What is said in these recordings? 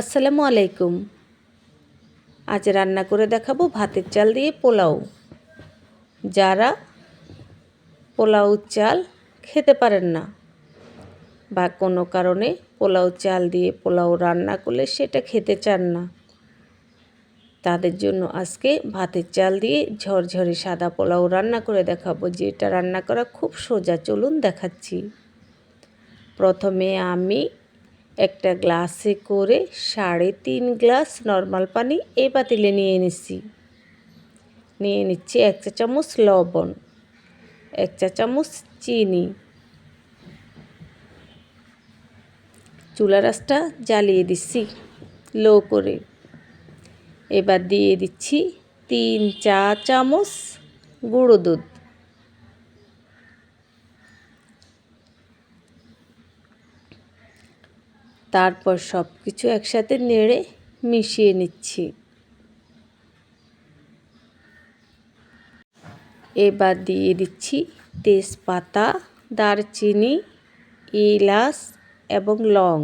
আসসালামু আলাইকুম। আজ রান্না করে দেখাবো ভাতের চাল দিয়ে পোলাও। যারা পোলাও চাল খেতে পারেন না বা কোনো কারণে পোলাও চাল দিয়ে পোলাও রান্না করলে সেটা খেতে চান না, তাদের জন্য আজকে ভাতের চাল দিয়ে ঝরঝরে সাদা পোলাও রান্না করে দেখাবো, যেটা রান্না করা খুব সোজা। চলুন দেখাচ্ছি। প্রথমে আমি একটা গ্লাসে করে সাড়ে তিন গ্লাস নর্মাল পানি এই পাতিলে নিয়ে নিচ্ছি নিয়ে নিচ্ছি এক চা চামচ লবণ, এক চা চামচ চিনি। চুলা রাসটা জ্বালিয়ে দিচ্ছি লো করে। এবার দিয়ে দিচ্ছি তিন চা চামচ গুঁড়ো দুধ। তারপর সব কিছু একসাথে নেড়ে মিশিয়ে নিচ্ছি। এবার দিয়ে দিচ্ছি তেজপাতা, দারচিনি এলাচ এবং লং।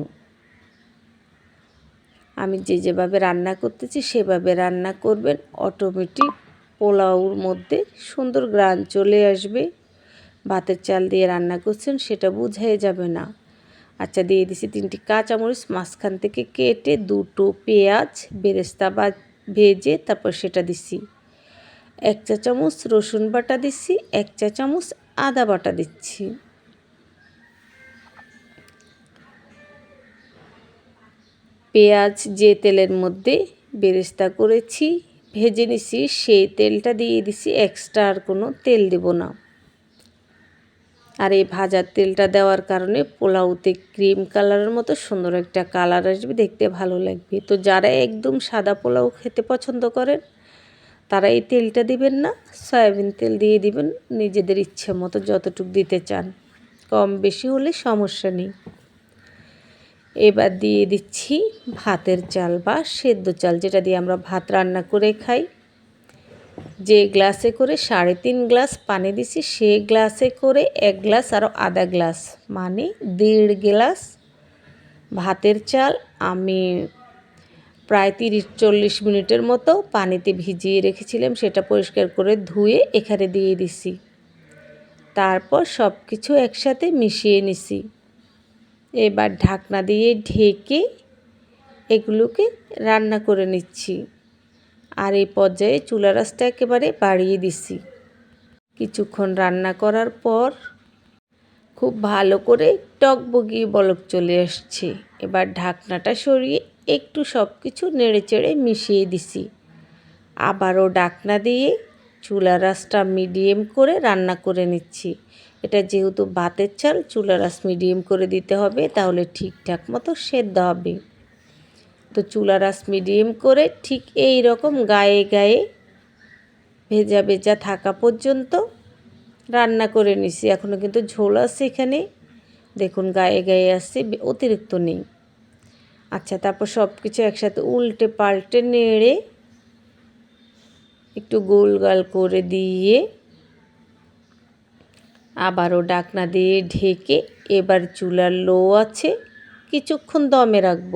আমি যে যেভাবে রান্না করতেছি সেভাবে রান্না করবেন অটোমেটিক পোলাওর মধ্যে সুন্দর গ্রান চলে আসবে। ভাতের চাল দিয়ে রান্না করছেন সেটা বুঝাই যাবে না। আচ্ছা দিয়ে দিছি তিনটি কাঁচামরিচ, মাঝখান থেকে কেটে দুটো পেঁয়াজ, বেরেস্তা বা ভেজে তারপর সেটা দিছি। এক চা চামচ রসুন বাটা দিচ্ছি এক চা চামচ আদা বাটা দিচ্ছি। পেঁয়াজ যে তেলের মধ্যে বেরেস্তা করেছি, ভেজে নিছি, সেই তেলটা দিয়ে দিছি, এক্সট্রা আর কোনো তেল দেব না। আর এই ভাজার তেলটা দেওয়ার কারণে পোলাওতে ক্রিম কালারের মতো সুন্দর একটা কালার আসবে, দেখতে ভালো লাগবে। তো যারা একদম সাদা পোলাও খেতে পছন্দ করেন, তারা এই তেলটা দিবেন না, সয়াবিন তেল দিয়ে দিবেন, নিজেদের ইচ্ছে মতো যতটুকু দিতে চান। কম বেশি হলে সমস্যা নেই। এবার দিয়ে দিচ্ছি ভাতের চাল বা সেদ্ধ চাল, যেটা দিয়ে আমরা ভাত রান্না করে খাই। যে গ্লাসে করে সাড়ে তিন গ্লাস পানি দিছি, সে গ্লাসে করে এক গ্লাস আরও আধা গ্লাস। মানে দেড় গ্লাস ভাতের চাল আমি প্রায় তিরিশ চল্লিশ মিনিটের মতো পানিতে ভিজিয়ে রেখেছিলাম, সেটা পরিষ্কার করে ধুয়ে এখানে দিয়ে দিছি। তারপর সব কিছু একসাথে মিশিয়ে নিছি। এবার ঢাকনা দিয়ে ঢেকে এগুলোকে রান্না করে নিচ্ছি। আর এই পর্যায়ে চুলা রাসটা একেবারে বাড়িয়ে দিছি কিছুক্ষণ রান্না করার পর খুব ভালো করে টকবগিয়ে বলক চলে আসছে। এবার ঢাকনাটা সরিয়ে একটু সব কিছু নেড়ে চেড়ে মিশিয়ে দিছি আবারও ডাকনা দিয়ে চুলা রাসটা মিডিয়াম করে রান্না করে নিচ্ছি। এটা যেহেতু ভাতের চাল চুলা রাস মিডিয়াম করে দিতে হবে, তাহলে ঠিকঠাক মতো সেদ্ধ হবে। তো চুলা রাস মিডিয়াম করে ঠিক এই রকম গায়ে গায়ে ভেজা ভেজা থাকা পর্যন্ত রান্না করে নিছি। এখনও কিন্তু ঝোল আছে এখানে। দেখুন গায়ে গায়ে আসছে অতিরিক্ত নেই। আচ্ছা তারপর সব কিছু একসাথে উল্টে পাল্টে নেড়ে একটু গোল গাল করে দিয়ে আবারও ডাকনা দিয়ে ঢেকে এবার চুলার লো আছে, কিছুক্ষণ দমে রাখব।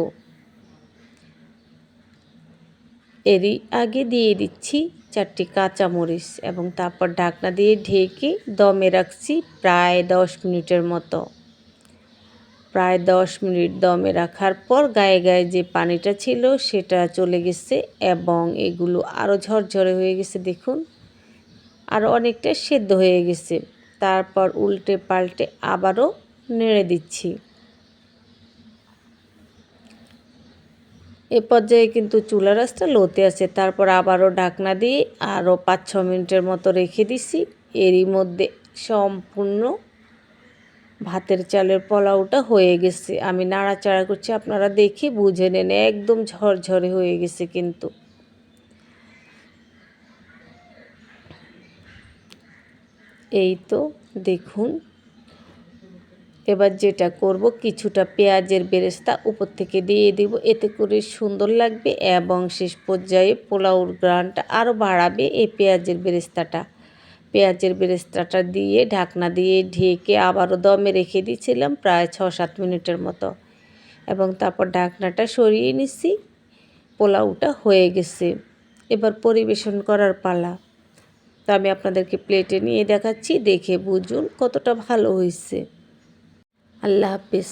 এরই আগে দিয়ে দিচ্ছি চারটি কাঁচামরিচ এবং তারপর ঢাকনা দিয়ে ঢেকে দমে রাখছি প্রায় দশ মিনিটের মতো। প্রায় দশ মিনিট দমে রাখার পর গায়ে গায়ে যে পানিটা ছিল সেটা চলে গেছে এবং এগুলো আরও ঝরঝরে হয়ে গেছে দেখুন। আরও অনেকটা সেদ্ধ হয়ে গেছে। তারপর উল্টে পাল্টে আবারও নেড়ে দিচ্ছি। এ পর্যায়ে কিন্তু চুলা রাসটা লোতে আছে। তারপর আবারও ঢাকনা দিয়ে আরও পাঁচ ছ মিনিটের মতো রেখে দিছি। এরই মধ্যে সম্পূর্ণ ভাতের চালের পোলাওটা হয়ে গেছে। আমি নাড়াচাড়া করছি, আপনারা দেখে বুঝে নেন, একদম ঝরঝরে হয়ে গেছে কিন্তু। এই তো দেখুন এবার যেটা করব, কিছুটা পেঁয়াজের বেরেস্তা উপর থেকে দিয়ে দিব। এতে করে সুন্দর লাগবে এবং শেষ পর্যায়ে পোলাওর গ্রানটা আরও বাড়াবে এই পেঁয়াজের বেরেস্তাটা। পেঁয়াজের বেরেস্তাটা দিয়ে ঢাকনা দিয়ে ঢেকে আবারও দমে রেখে দিয়েছিলাম প্রায় ছ সাত মিনিটের মতো। এবং তারপর ঢাকনাটা সরিয়ে নিছি। পোলাওটা হয়ে গেছে। এবার পরিবেশন করার পালা। তো আমি আপনাদেরকে প্লেটে নিয়ে দেখাচ্ছি, দেখে বুঝুন কতটা ভালো হয়েছে। আল্লাহ হাফিজ।